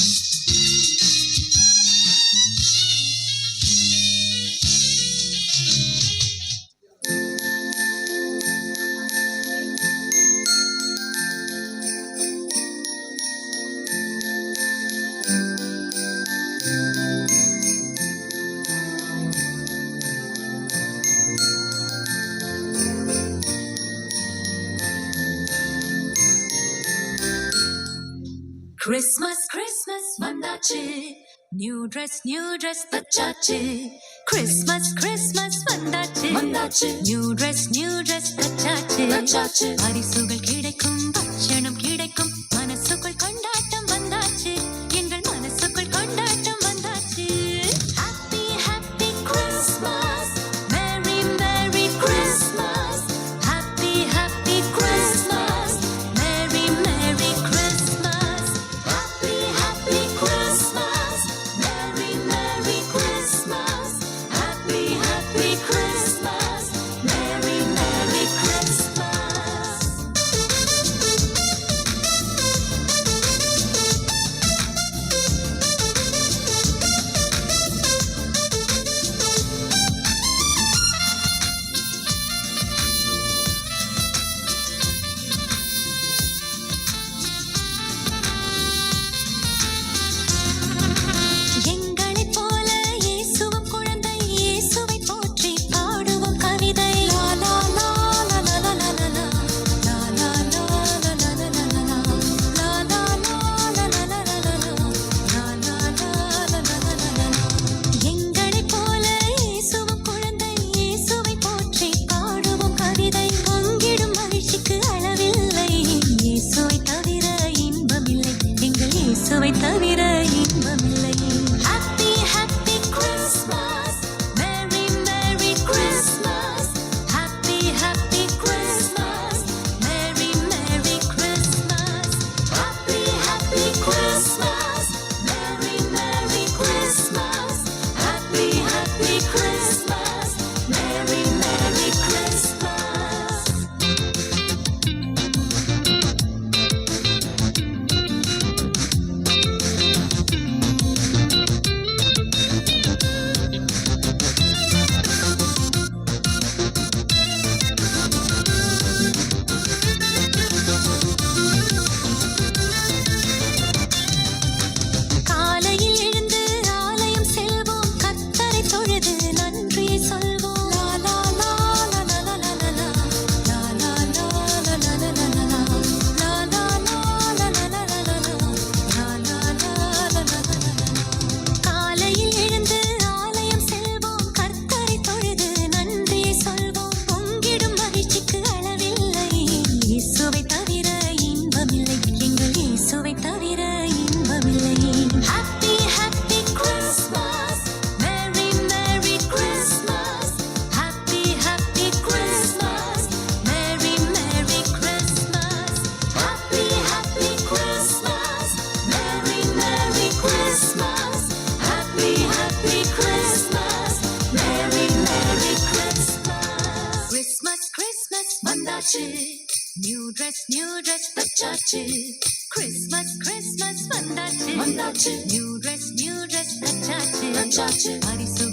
Mm-hmm. Christmas Christmas வந்தாச்சு. New dress new dress தச்சாச்சு. Christmas Christmas வந்தாச்சு. வந்தாச்சு. நியூ ட்ரெஸ் நியூ ட்ரெஸ் தச்சாச்சு. தச்சாச்சு. பரிசுகள் கிடைக்கும் பட்சணம் New dress, new dress, bachachi. Christmas, Christmas, fun that is. New dress, new dress, bachachi. Bachachi. Party soon.